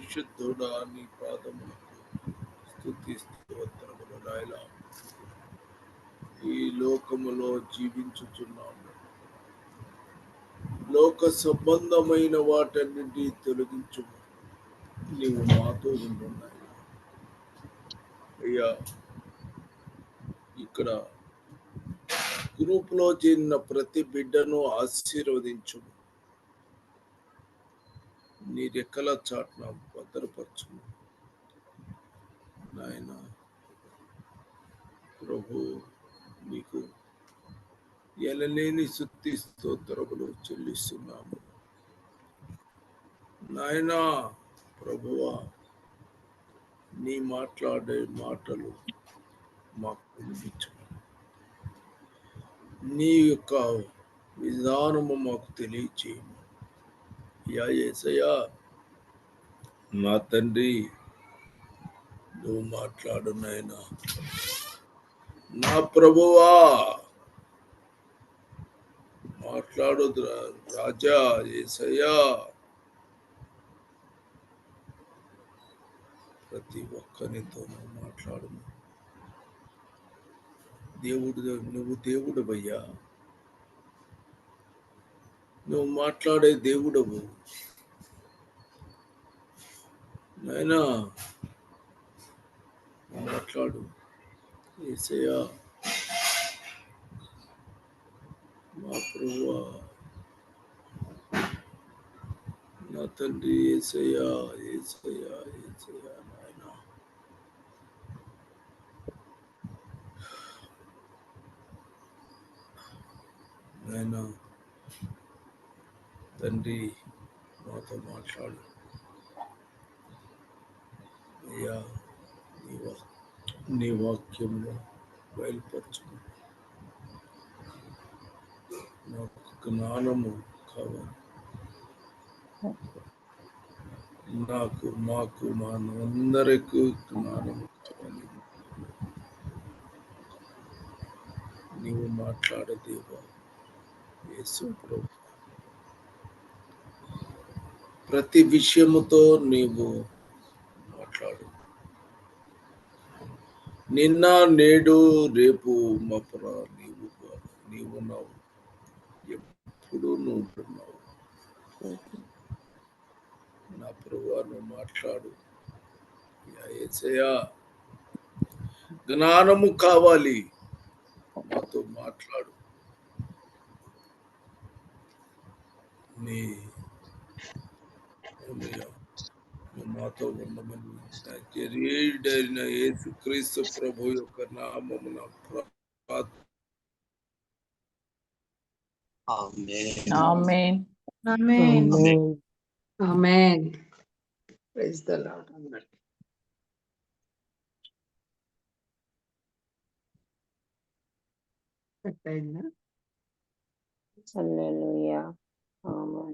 పరిశుద్ధుడా నీ పాదములకు స్థుతి స్తోత్రములు నాయన. ఈ లోకములో జీవించుచున్నాము. లోక సంబంధమైన వాటన్నిటి తొలగించు నీవు మాతో ఉంటున్నాయి అయ్యా ఇక్కడ గ్రూపులో చేరిన ప్రతి బిడ్డను ఆశీర్వదించు నీ రెక్కల చాట్న భద్రపరచు నాయన ప్రభు నీకు ఎలలేని శుద్ధి స్తోత్రములు చెల్లిస్తున్నాము. నాయనా ప్రభువా నీ మాట్లాడే మాటలు మాకు వినిపించు నీ యొక్క విధానము మాకు తెలియచేయము యా యేసయ్యా నా తండ్రి నువ్వు మాట్లాడు నాయనా నా ప్రభువా మాట్లాడు రాజా ఏసయ్యా ప్రతి ఒక్కరితో మాట్లాడు దేవుడు నువ్వు దేవుడు అయ్యా నువ్వు మాట్లాడే దేవుడవు నాయనా మాట్లాడు. ఏసయ్యా మా ప్రభువా నా తండ్రి ఏసయ్యా ఏసయ్యా ఏసయ్యా నాయనా. నాయనా తండ్రి మాతో మాట్లాడు. అయ్యా నీ వా- నీ వాక్యంలో బయలుపరచు నాకు జ్ఞానము కావాలి. నాకు మాకు మా అందరికీ జ్ఞానము కావాలి. నీవు మాట్లాడే దేవా యేసు ప్రభు. ప్రతి విషయముతో నీవు మాట్లాడు. నిన్న నేడు రేపు మపురా నీవు నీవు ఉన్నావు. ఎప్పుడు నువ్వు ఉంటున్నావు నా ప్రభు నువ్వు మాట్లాడు. యా జ్ఞానము కావాలి. మాతో మాట్లాడు. నీ హల్లెలూయా. నువ్వు మాతో ఉండమని శరీరుడైన యేసుక్రీస్తు ప్రభు యొక్క నామమున ప్రార్థన Amen. Amen. Amen. Praise the Lord. Amen. Correct అయిందా? Hallelujah. Amen.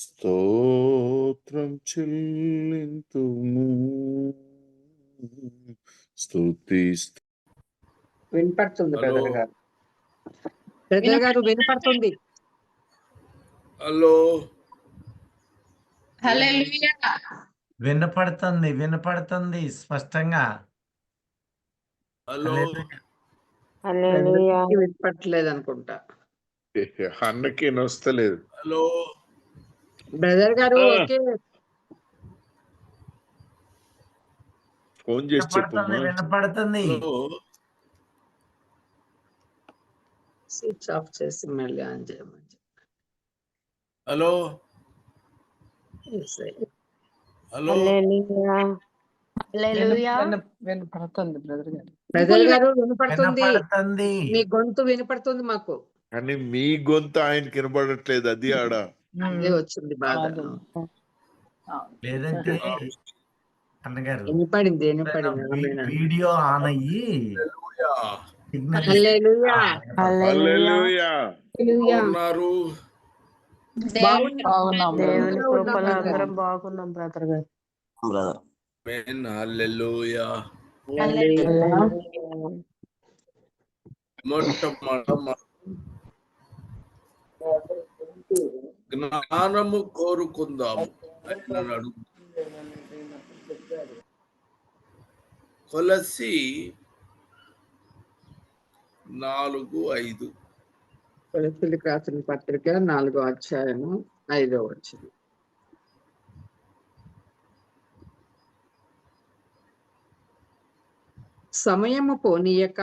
స్తోత్రం చెల్లింతుము. స్తుతి వినపడుతుంది హలో. బ్రదర్ గారు. బ్రదర్ గారు వినపడుతుంది హలో. వినపడుతుంది వినపడుతుంది స్పష్టంగా. హలో. వినపట్లేదు అనుకుంటా. అన్నకి వస్తలేదు హలో. బ్రదర్ గారు. ఓకే. ఫోన్ చేసి వినపడుతుంది స్విచ్ ఆఫ్ చేసి మళ్ళీ ఆన్ చేయమని చెప్పండి. Hello. Yes, sir. Hello. Hallelujah. Hallelujah. వినపడుతుంది బ్రదర్ గారు. బ్రదర్ గారు వినపడుతుంది. వినపడుతుంది. మీ గొంతు వినపడుతుంది మాకు. కానీ మీ గొంతు ఆయనకి వినపడట్లేదు అది ఆడ. అదే వచ్చింది బాధ. లేదంటే అన్నగారు వినపడింది వినపడింది. వీడియో ఆన్ అయ్యి హల్లెలూయా. సిగ్నల్ హల్లెలూయా. హల్లెలూయా. ఉన్నారు బాగున్నాం. బాగున్నాం బ్రదర్ గారు. ఆమేన్. హల్లెలూయా. హల్లెలూయా. మొట్టమొదట జ్ఞానము కోరుకుందాము అని అడుగు కొలసి నాలుగు ఐదు. రాసిన పత్రిక నాలుగో అధ్యాయము ఐదో వచ్చింది సమయము పోనీయక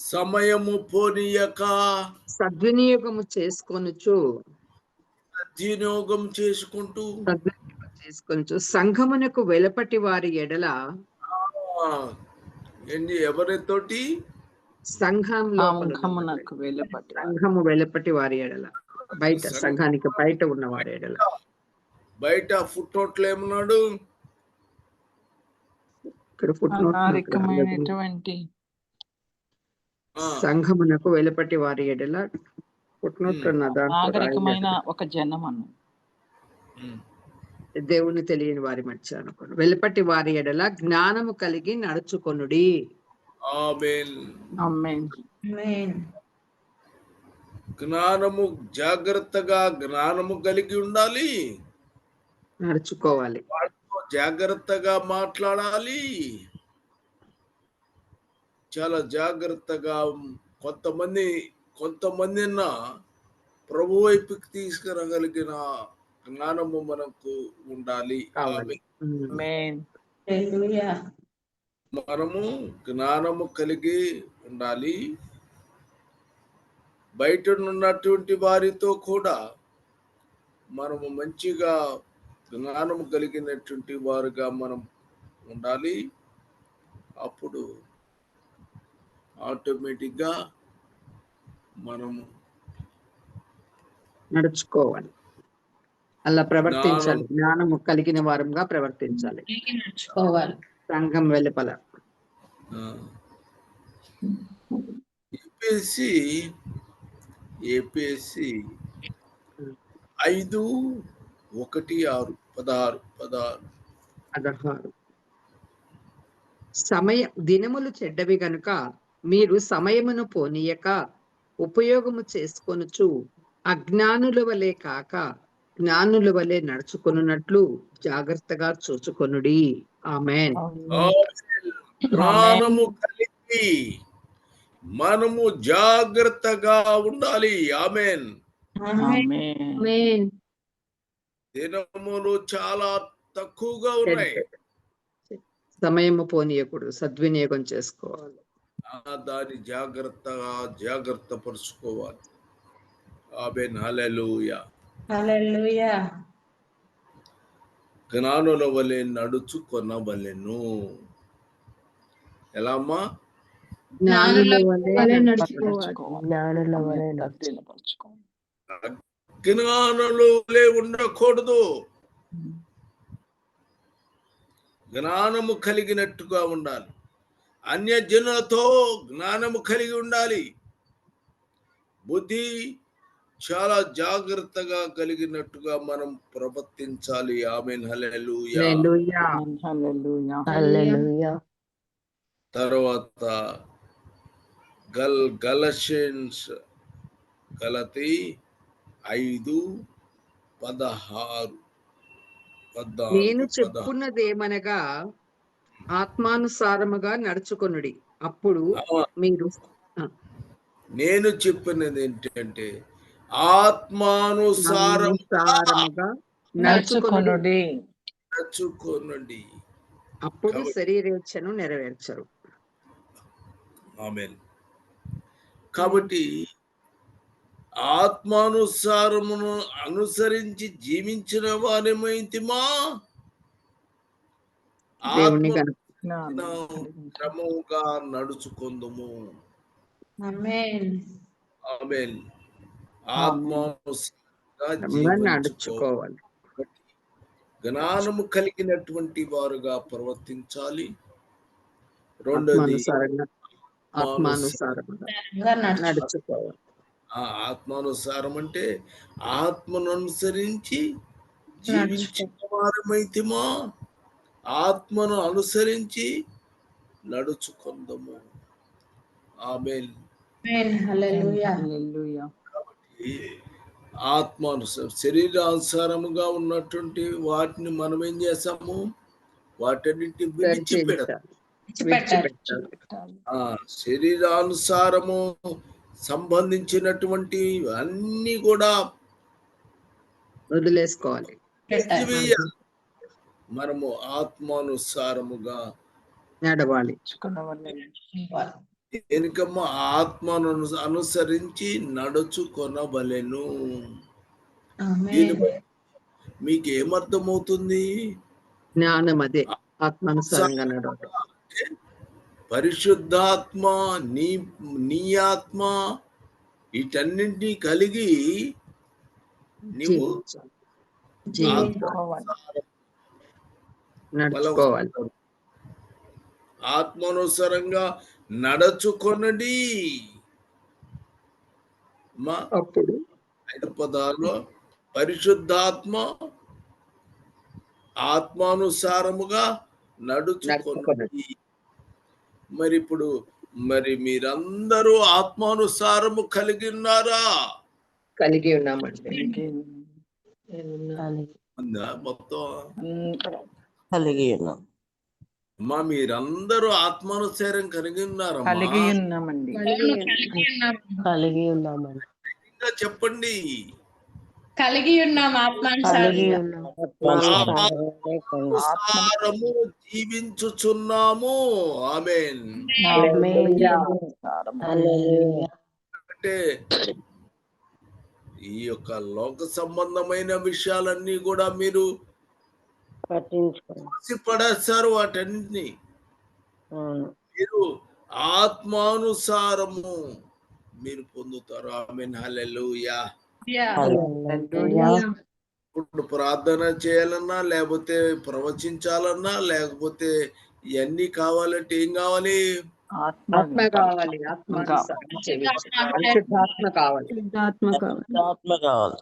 సమయము పోనీయక. సద్వినియోగము చేసుకొనుచు. వినియోగం చేసుకుంటూ. సద్వినియోగం చేసుకొనుచు. సంఘమునకు వెలపటి వారి ఎడల ఎవరితోటి? సంఘం సంఘమునకు వెళ్ళబట్టి సంఘము వెలపటి వారి ఎడల. బయట సంఘం. సంఘానికి బయట ఉన్న వారి ఎడల. బయట ఫుట్ నోట్లు ఏమన్నాడు? ఇక్కడ అనాగరికమైనటువంటి ఆ, సంఘమునకు వెలపటి వారి ఎడల పుట్టినట్టు ఉమ్. ఉన్న దాంట్లో నాగరికమైన రాయలేదు. ఒక జనం అన్న దేవుని తెలియని వారి మధ్య అనుకోండి వెలుపటి వారి ఎడల జ్ఞానము కలిగి నడుచుకొనుడి. జ్ఞానము జాగ్రత్తగా జ్ఞానము కలిగి ఉండాలి. నడుచుకోవాలి. వాళ్ళతో జాగ్రత్తగా మాట్లాడాలి. చాలా జాగ్రత్తగా కొంతమంది కొంతమంది ప్రభు వైపుకి తీసుకురాగలిగిన జ్ఞానము మనకు ఉండాలి. మనము జ్ఞానము కలిగి ఉండాలి. బయట ఉన్నటువంటి వారితో కూడా మనము మంచిగా జ్ఞానము కలిగినటువంటి వారుగా మనం ఉండాలి. అప్పుడు ఆటోమేటిక్గా మనము నడుచుకోవాలి. అలా ప్రవర్తించాలి. జ్ఞానం. జ్ఞానము కలిగిన వారంగా ప్రవర్తించాలి. సంఘం వెలుపల. ఏపీఎస్సి ఏపీఎస్సి ఐదు ఒకటి ఆరు పదహారు పదహారు. పదహారు. సమయ దినములు చెడ్డవి గనుక మీరు సమయమును పోనీయక ఉపయోగము చేసుకొనుచు అజ్ఞానుల వలె కాక జ్ఞానుల వలె నడుచుకొనున్నట్లు జాగ్రత్తగా చూచుకొనుడి. ఆమెన్. మనము జాగ్రత్తగా ఉండాలి. ఆమెన్. దినములు చాలా తక్కువగా ఉన్నాయి. సమయము పోనీయకూడదు. సద్వినియోగం చేసుకోవాలి. దాన్ని జాగ్రత్తగా జాగ్రత్త పరుచుకోవాలి ఆమెన్. హల్లెలూయా. జ్ఞానుల వలె నడుచుకొనవలెను. ఎలా అమ్మా. జ్ఞానులు వలె ఉండకూడదు. జ్ఞానము కలిగినట్టుగా ఉండాలి. అన్య జనులతో జ్ఞానము కలిగి ఉండాలి. బుద్ధి చాలా జాగ్రత్తగా కలిగినట్టుగా మనం ప్రవర్తించాలి. ఆమెన్. హల్లెలూయా. హల్లెలూయా. హల్లెలూయా. హల్లెలూయా. తర్వాత గల్ గలషన్స్ గలతి ఐదు పదహారు. నేను పదహారు. చెప్పున్నదేమనగా ఆత్మానుసారముగా నడుచుకొనుడి. అప్పుడు మీరు నేను చెప్పినది ఏంటంటే ఆత్మానుసారం ఆత్మానుసారముగా నడుచుకొనుడి. నడుచుకొనుడి. అప్పుడు శరీరేచ్ఛను నెరవేర్చరు. ఆమెన్. కాబట్టి ఆత్మానుసారమును అనుసరించి జీవించిన వారేమైతిమా క్రమముగా నడుచుకుందుము. జీవించుకోవాలి నడుచుకోవాలి. జ్ఞానము కలిగినటువంటి వారుగా ప్రవర్తించాలి. రెండోది ఆత్మానుసారంగా ఆత్మానుసారంగా నడుచుకోవాలి. ఆ ఆత్మానుసారం అంటే ఆత్మను అనుసరించి జీవించిన వారమైతిమా? ఆత్మను అనుసరించి నడుచుకుందాము. ఆమె హల్లెలూయా. ఆత్మానుసారం శరీరానుసారముగా ఉన్నటువంటి వాటిని మనం ఏం చేస్తాము విడిచిపెట్టాలి ఆ శరీరానుసారము సంబంధించినటువంటి అన్ని కూడా వదిలేసుకోవాలి. మనము ఆత్మానుసారముగా నడవాలి. వెనుకమ్మ ఆత్మను అను- అనుసరించి నడుచుకొనవలెను. మీకు ఏమర్థమవుతుంది జ్ఞానం అదే ఆత్మానుసారంగా నడవాలి. పరిశుద్ధాత్మ నీ నీ ఆత్మ వీటన్నింటినీ కలిగి నీవు జీవించాలి జీవించాలి నడుచుకోవాలి. ఆత్మానుసారంగా నడుచుకొనడి. మా అప్పుడు ఐదు పదాల్లో పరిశుద్ధాత్మ ఆత్మానుసారముగా నడుచుకొనడి. మరి ఇప్పుడు మరి మీరందరూ ఆత్మానుసారము కలిగి ఉన్నారా? కలిగి ఉన్నామండి. మొత్తం? కలిగి ఉన్నాం. అమ్మా మీరందరూ ఆత్మానుసారం కలిగి ఉన్నారమ్మా. కలిగి ఉన్నామండి. కలిగి ఉన్నామండి. ఇంకా చెప్పండి. కలిగి ఉన్నాం ఆత్మానుసారము జీవించుచున్నాము. ఆమెన్. హల్లెలూయా. అంటే ఈ యొక్క లోక సంబంధమైన విషయాలన్నీ కూడా మీరు పట్టించుకోండి పడేస్తారు వాటన్నిటిని. మీరు ఆత్మానుసారము మీరు పొందుతారు. హల్లెలూయా. ఇప్పుడు ప్రార్థన చేయాలన్నా లేకపోతే ప్రవచించాలన్నా లేకపోతే ఇవన్నీ కావాలంటే ఏం కావాలి. ఆత్మ కావాలి. ఆత్మ కావాలి.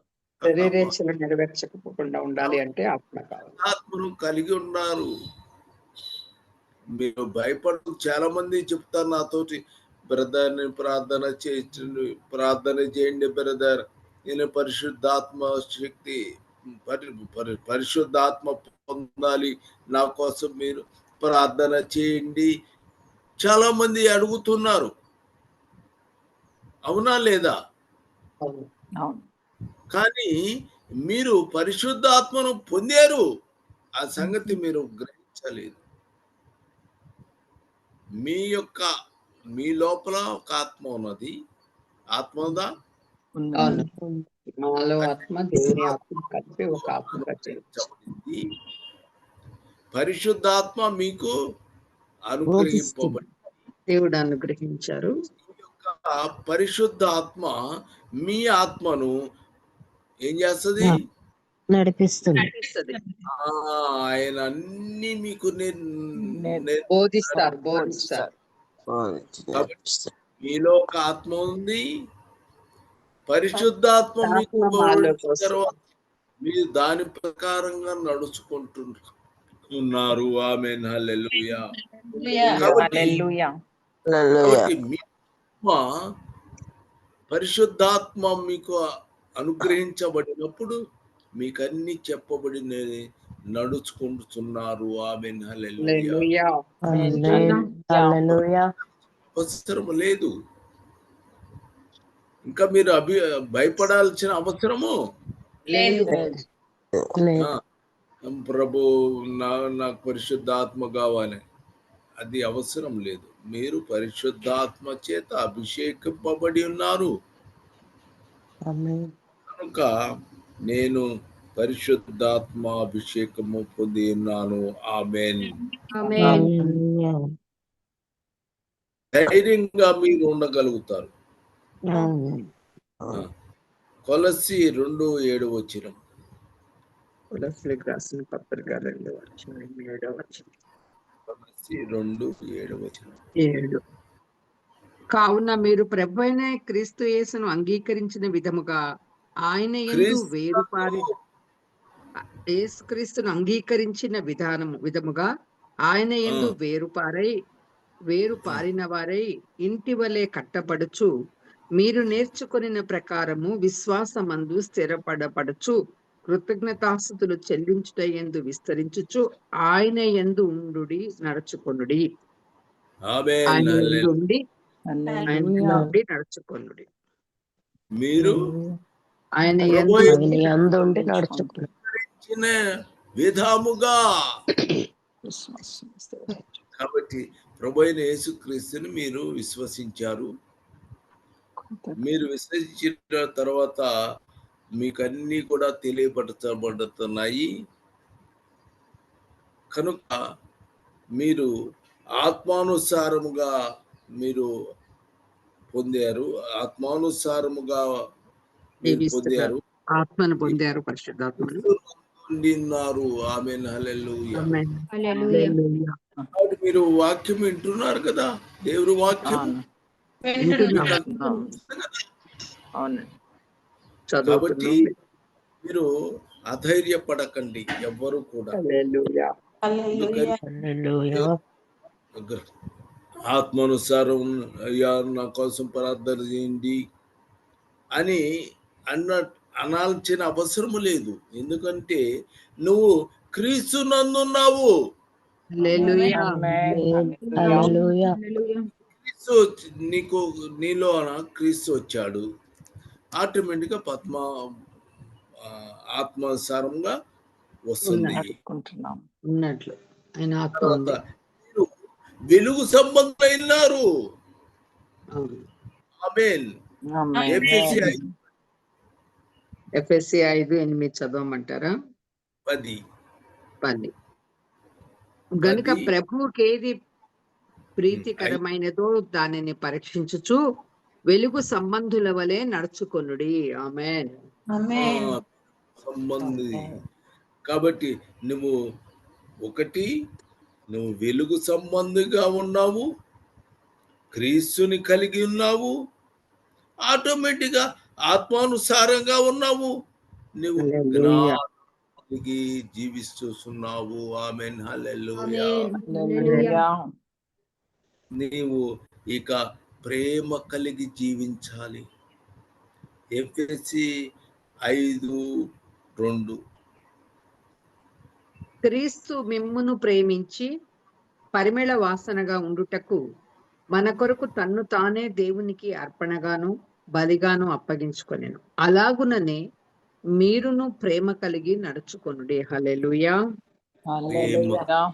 శరీరేచ్ఛలు నెరవేర్చకపోకుండా ఉండాలి అంటే ఆత్మ కావాలి ఆత్మను కలిగి ఉన్నారు. మీరు భయపడు చాలా మంది చెప్తారు నాతోటి బ్రదర్ నేను ప్రార్థన చేయండి ప్రార్థన చేయండి బ్రదర్. నేను పరిశుద్ధాత్మ శక్తి పరి పరి- పరిశుద్ధాత్మ పొందాలి. నా కోసం మీరు ప్రార్థన చేయండి. చాలా మంది అడుగుతున్నారు. అవునా లేదా? అవును. కానీ మీరు పరిశుద్ధాత్మను పొందారు. ఆ సంగతి మీరు గ్రహించలేదు. మీ యొక్క మీ లోపల ఒక ఆత్మ ఉన్నది. ఆత్మ ఉందా. పరిశుద్ధాత్మ మీకు అనుగ్రహింపబడి దేవుడు అనుగ్రహించారు. పరిశుద్ధాత్మ మీ ఆత్మను ఏం చేస్తుంది? నడిపిస్తుంది. ఆయన అన్ని మీకు బోధిస్తారు బోధిస్తారు. మీలో ఒక ఆత్మ ఉంది. పరిశుద్ధాత్మ మీకు. తర్వాత మీరు దాని ప్రకారంగా నడుచుకుంటున్నారు ఆమె పరిశుద్ధాత్మ మీకు అనుగ్రహించబడినప్పుడు మీకు అన్ని చెప్పబడిన నడుచుకుంటున్నారు. ఆమె హల్లెలూయా. హల్లెలూయా. అవసరం లేదు. ఇంకా మీరు అభి భయపడాల్సిన అవసరము? లేదు. లేదు. ఆ, ప్రభు నా నాకు పరిశుద్ధాత్మ కావాలి. అది అవసరం లేదు. మీరు పరిశుద్ధాత్మ చేత అభిషేకింపబడి ఉన్నారు. కనుక నేను పరిశుద్ధాత్మ అభిషేకము పొంది ఉన్నాను. ఆమెన్. ధైర్యంగా మీరు ఉండగలుగుతారు. కొలసి రెండు ఏడు వచ్చిన. కొలసి రెండు ఏడు వచ్చిన ఏడు. కావున మీరు ప్రభు అయిన క్రీస్తు యేసును అంగీకరించిన విధముగా ఆయన ఎందు వేరుపారి యేసుక్రీస్తును అంగీకరించిన విధానము విధముగా ఆయన ఎందు. వేరుపారై వేరు పారిన వారై ఇంటి వలె కట్టబడుచు మీరు నేర్చుకొనిన ప్రకారము విశ్వాసమందు స్థిరపడబడుచు కృతజ్ఞతాస్థుతులు చెల్లించుట ఎందు విస్తరించుచు ఆయన ఎందు ఉండుడి నడుచుకొనుడి ఆమేన్ ఆయన హల్లెలూయా. ఎందు ఉండి ఆయన హల్లెలూయా. నుండి నడుచుకొనుడి మీరు ఆయన అందుండి నడుచుకున్నాం విధాముగా. కాబట్టి ప్రభు అయిన యేసుక్రీస్తుని మీరు విశ్వసించారు. మీరు విశ్వసించిన తర్వాత మీకు అన్ని కూడా తెలియపరచబడుతున్నాయి. కనుక మీరు ఆత్మానుసారముగా మీరు పొందారు. ఆత్మానుసారముగా పొందారు. ఆత్మను పొందారు పరిశుద్ధాత్మను. పొందినారు ఆమె మీరు వాక్యం వింటున్నారు కదా? దేవుని వాక్యం కాబట్టి మీరు అధైర్యపడకండి ఎవ్వరు కూడా. హల్లెలూయా. హల్లెలూయా. హల్లెలూయా. ఆత్మానుసారం అయ్యా నా కోసం ప్రార్థన చేయండి అని అన్న అనాల్సిన అవసరం లేదు. ఎందుకంటే నువ్వు క్రీస్తు నందున్నావు. క్రీస్తు నీకు నీలో క్రీస్తు వచ్చాడు. ఆటోమేటిక్గా పద్మ ఆత్మానుసారంగా వస్తుంది. ఉన్నట్లు. వెలుగు సంబంధమైనారు అవును. ఆమేన్. ఎఫ్ఎస్సి ఐదు ఎనిమిది చదవమంటారా? పది. పది. గనుక. ప్రభువుకి ఏది ప్రీతికరమైనదో దానిని పరీక్షించుచు వెలుగు సంబంధుల వలె నడుచుకొనుడి. ఆమెన్. ఆమేన్. ఆ, సంబంధి కాబట్టి నువ్వు ఒకటి నువ్వు వెలుగు సంబంధిగా ఉన్నావు క్రీస్తుని కలిగి ఉన్నావు ఆటోమేటిక్గా ఆత్మానుసారంగా ఉన్నావు. నువ్వు కలిగి జీవిస్తున్నావు. హల్లెలూయా. నీవు ఇక ప్రేమ కలిగి జీవించాలి. ఎఫ్ఎస్సి ఐదు రెండు. క్రీస్తు మిమ్మును ప్రేమించి పరిమళ వాసనగా ఉండుటకు మన కొరకు తన్ను తానే దేవునికి అర్పణగాను. బలిగాను అప్పగించుకొనెను. అలాగుననే మీరును ప్రేమ కలిగి నడుచుకొనుడి. హల్లెలూయా. హల్లెలూయా.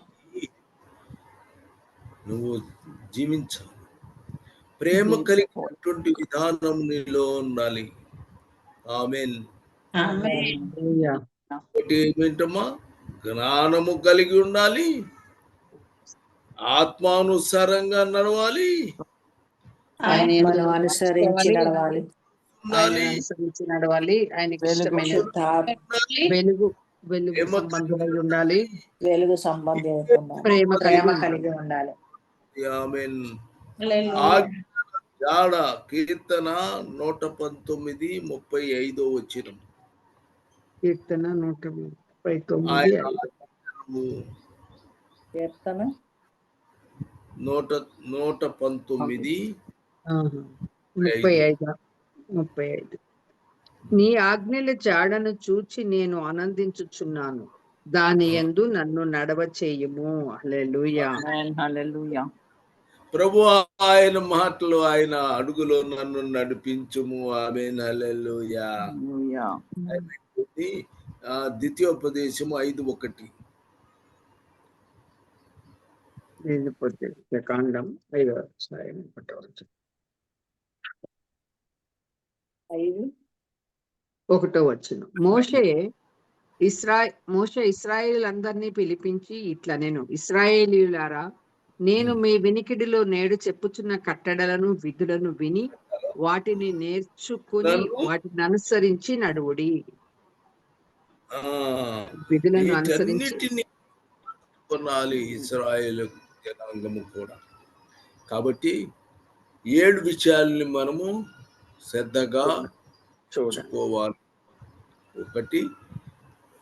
నువ్వు జీవించాలి. ప్రేమ కలిగినటువంటి విధానం నీలో ఉండాలి. ఆమెన్. ఆమేన్. హల్లెలూయా. ఒకటి ఏమిటమ్మా? జ్ఞానము కలిగి ఉండాలి. ఆత్మానుసారంగా నడవాలి. మనం అనుసరించి నడవాలి. ఆయన ఉండాలి అనుసరించి నడవాలి. ఆయనకి వెలుగు ఇష్టమైన వెలుగు ఉండాలి. వెలుగు సంబంధం ప్రేమ ప్రేమ కలిగి కలిగి ఉండాలి. ఆమెన్. హల్లెలూయా. ఆజ్ఞ జాడ కీర్తన నూట పంతొమ్మిది ముప్పై ఐదో వచ్చిన కీర్తన నూట ముప్పై తొమ్మిది ఆయన కీర్తన నూట నూట పంతొమ్మిది. ముప్పై ఐదు. ముప్పై ఐదు. నీ ఆజ్ఞల జాడను చూచి నేను ఆనందించుచున్నాను. దాని యందు నన్ను నడవ చేయుము. హల్లెలూయా. ఆమేన్. హల్లెలూయా. ప్రభు ఆయన మాటలు ఆయన అడుగులో నన్ను నడిపించుము. ఆమె ద్వితీయోపదేశము ఐదు ఒకటి. కాండం ఐదో ఒకటో వచనం. ఐదు. ఒకటో వచ్చిన. మోషే ఇస్రా మోషే ఇస్రాయేలందరినీ పిలిపించి ఇట్లా నేను ఇస్రాయేలీయులారా నేను మీ వినికిడిలో నేడు చెప్పుచున్న కట్టడలను విధులను విని వాటిని నేర్చుకుని వాటిని అనుసరించి నడువుడి. విధులను అనుసరించి కొనాలి ఇస్రాయేల్ జనాంగము కూడా. కాబట్టి ఏడు విషయాల్ని మనము శ్రద్ధగా చూసుకోవాలి ఒకటి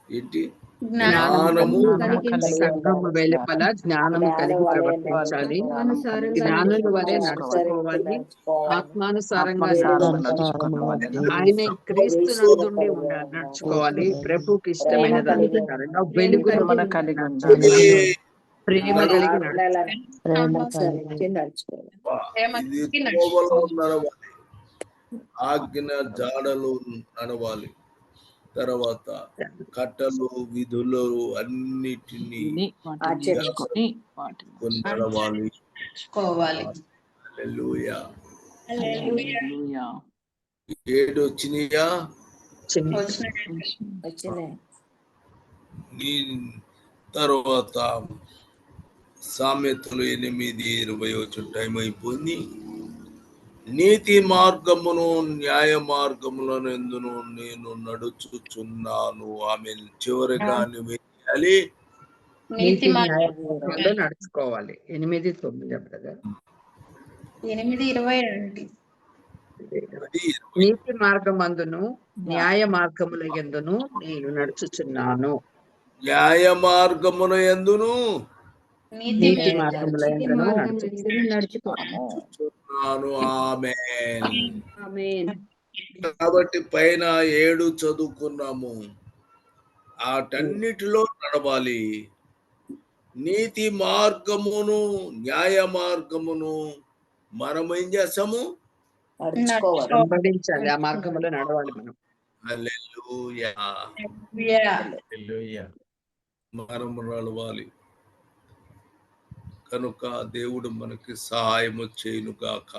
ఏంటి? జ్ఞానము వెలుపల జ్ఞానము కలిగి ప్రవర్తించాలి. అనుసారంగా జ్ఞానుల వలె నడుచుకోవాలి. ఆత్మానుసారంగా నడుచుకోవాలి. ఆయన క్రీస్తు ఉండాలి నడుచుకోవాలి. ప్రభుకి ఇష్టమైన దాని వెలుగు మన కలిగి ఉండాలి. ప్రేమ కలిగి నడుచుకోవాలి. ఆజ్ఞ జాడలు నడవాలి. తర్వాత కట్టలు విధులు అన్నిటినీ నడవాలి. నేర్చుకోవాలి హల్లెలూయా. హల్లెలూయా. ఏడు వచ్చినాయా. చిన్న వచ్చిన వచ్చినాయి. నీ తర్వాత సామెతలు ఎనిమిది ఇరవై వచ్చి టైం అయిపోయింది. నీతి మార్గమును న్యాయ మార్గములను ఎందును నేను నడుచుచున్నాను. ఆమె చివరిగా చేయాలి? నీతి మార్గం మార్గంలో నడుచుకోవాలి. ఎనిమిది తొమ్మిది బ్రదర్. ఎనిమిది ఇరవై అండి అది నీతి మార్గమందును న్యాయ మార్గముల ఎందును నేను నడుచుచున్నాను. న్యాయ మార్గమున ఎందును నీతి కాబట్టి పైన ఏడు చదువుకున్నాము. ఆటన్నిటిలో నడవాలి. నీతి మార్గమును న్యాయ మార్గమును మనం ఏం చేస్తాము? ఆ మార్గంలో నడవాలి మనం. హల్లెలూయా. హల్లెలూయా. మనం నడవాలి. కనుక దేవుడు మనకి సహాయము చేయను గాక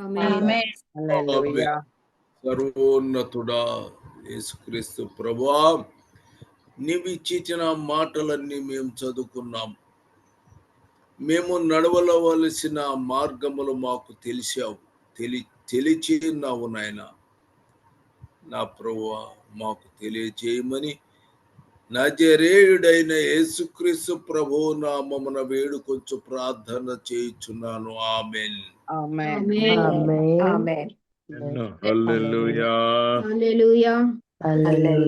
ఆమేన్. హల్లెలూయా. సర్వోన్నతుడా యేసుక్రీస్తు ప్రభా నీవు ఇచ్చిన మాటలన్నీ మేము చదువుకున్నాం. మేము నడవలవలసిన మార్గములు మాకు తెలిసావు. తెలి తెలిచి ఉన్నావు నాయన. నా ప్రభువా మాకు తెలియచేయమని నజరేయుడైన యేసుక్రీస్తు ప్రభు నామమున వేడుకొంచు ప్రార్థన చేయుచున్నాను. ఆమెన్. ఆమేన్. ఆమేన్. ఆమేన్. హల్లెలూయా. హల్లెలూయా. హల్లెలూయా.